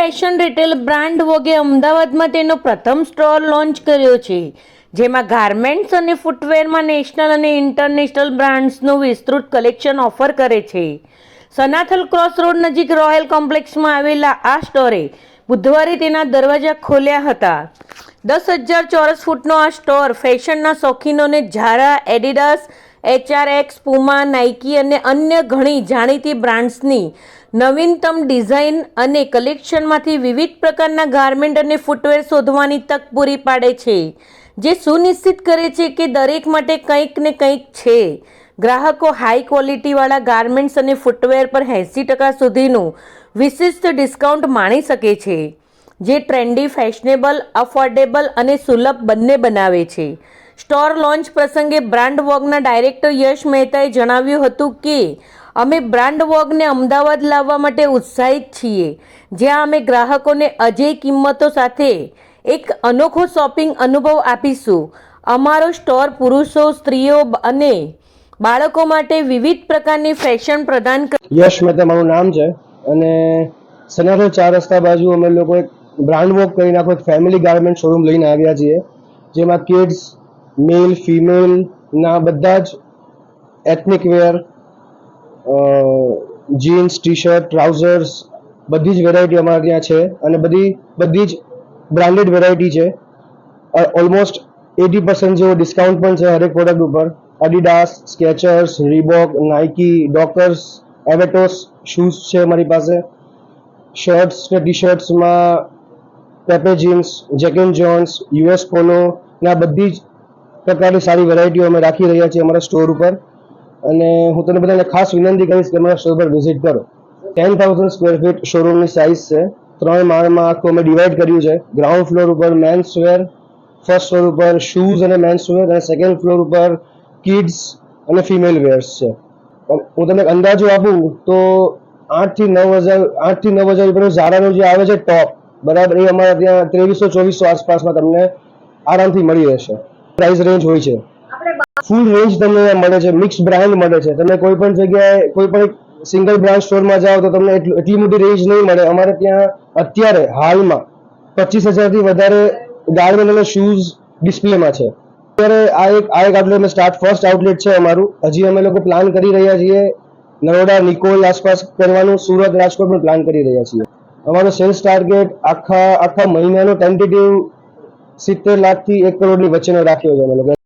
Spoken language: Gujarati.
ફેશન રિટેલ બ્રાન્ડ વોગે અમદાવાદમાં તેનો પ્રથમ સ્ટોર લોન્ચ કર્યો છે, જેમાં ગાર્મેન્ટ્સ અને ફૂટવેરમાં નેશનલ અને ઇન્ટરનેશનલ બ્રાન્ડ્સનું વિસ્તૃત કલેક્શન ઓફર કરે છે. સનાથલ ક્રોસ રોડ નજીક રોયલ કોમ્પ્લેક્સમાં આવેલા આ સ્ટોરે બુધવારે તેના દરવાજા ખોલ્યા હતા. દસ હજાર ચોરસ ફૂટનો આ સ્ટોર ફેશનના શોખીનોને Zara, Adidas HRX Puma Nike અને અન્ય ઘણી જાણીતી બ્રાન્ડ્સની નવીનતમ ડિઝાઇન અને કલેક્શનમાંથી વિવિધ પ્રકારના ગાર્મેન્ટ અને ફૂટવેર શોધવાની તક પૂરી પાડે છે, જે સુનિશ્ચિત કરે છે કે દરેક માટે કંઈક ને કંઈક છે. ગ્રાહકો હાઈ ક્વોલિટીવાળા ગાર્મેન્ટ્સ અને ફૂટવેર પર એંસી ટકા સુધીનું વિશિષ્ટ ડિસ્કાઉન્ટ માણી શકે છે, જે ટ્રેન્ડી, ફેશનેબલ, અફોર્ડેબલ અને સુલભ બંને બનાવે છે. સ્ટોર લોન્ચ પ્રસંગે બ્રાન્ડ વોગના ડાયરેક્ટર યશ મહેતાએ જણાવ્યું હતું કે, અમે બ્રાન્ડ વોગને અમદાવાદ લાવવા માટે ઉત્સાહિત છીએ, જ્યાં અમે ગ્રાહકોને અજય કિંમતો સાથે એક અનોખો શોપિંગ અનુભવ આપીશું. અમારો સ્ટોર પુરુષો, સ્ત્રીઓ અને બાળકો માટે વિવિધ પ્રકારની ફેશન પ્રદાન યશ મહેતા, મારું નામ છે અને સનારો ચાર રસ્તા બાજુ અમે લોકો એક બ્રાન્ડ વોક કરીને આખો ફેમિલી ગાર્મેન્ટ શોરૂમ લઈને આવ્યા છીએ, જેમાં કિડ્સ મેલ ફિમેલ ના બધા જ ethnic wear jeans T shirt trousers બધી જ વેરાયટી અમારા ત્યાં છે અને બધી બધી જ બ્રાન્ડેડ વેરાયટી છે. ઓલમોસ્ટ એટી પર્સન્ટ જેવો ડિસ્કાઉન્ટ પણ છે હરેક પ્રોડક્ટ ઉપર. Adidas Skechers Reebok Nike Dockers એવેટોસ shoes છે અમારી પાસે. શર્ટ્સ કે T શર્ટ્સમાં Pepe jeans Jack and Jones US Polo ને આ બધી જ પ્રકારની સારી વેરાયટીઓ અમે રાખી રહ્યા છીએ અમારા સ્ટોર ઉપર. અને હું તમને બધાને ખાસ વિનંતી કરીશ કે અમારા સ્ટોર પર વિઝિટ કરો. ટેન થાઉઝન્ડ સ્ક્વેર ફીટ શોરૂમની સાઇઝ છે. ત્રણ માળમાં આખું અમે ડિવાઈડ કર્યું છે. ગ્રાઉન્ડ ફ્લોર ઉપર મેન્સ વેર ફર્સ્ટ ફ્લોર ઉપર શૂઝ અને મેન્સ વેર અને સેકન્ડ ફ્લોર ઉપર કિડ્સ અને ફિમેલ વેર્સ છે. હું તમને અંદાજો આપું તો આઠથી નવ હજાર આઠથી નવ હજાર રૂપિયાનું ઝારાનું જે આવે છે ટોપ બરાબર, એ અમારા ત્યાં ત્રેવીસો ચોવીસો આસપાસમાં તમને આરામથી મળી રહેશે. પ્રાઇસ રેન્જ હોય છે. ફૂલ રેન્જ તમને મળે છે મિક્સ બ્રાન્ડ મળે છે. તમે કોઈ પણ જગ્યાએ, કોઈ પણ સિંગલ બ્રાન્ડ સ્ટોરમાં જાઓ તો તમને એટલી મોટી રેન્જ નહીં મળે. અમારે ત્યાં અત્યારે, હાલમાં, પચીસ હજારથી વધારે ગાર્મેન્ટ શૂઝ ડિસ્પ્લેમાં છે. અત્યારે આ એક આ એક આઉટલેટ સ્ટાર્ટ ફર્સ્ટ આઉટલેટ છે અમારું. હજી અમે લોકો પ્લાન કરી રહ્યા છીએ. નરોડા, નિકોલ આસપાસ કરવાનું, સુરત રાજકોટ પણ પ્લાન કરી રહ્યા છીએ. અમારો સેલ્સ ટાર્ગેટ આખા આખા મહિનાનો ટેન્ટેટિવ સિત્તેર લાખથી એક કરોડની વચ્ચેનો રાખ્યો છે અમે લોકો.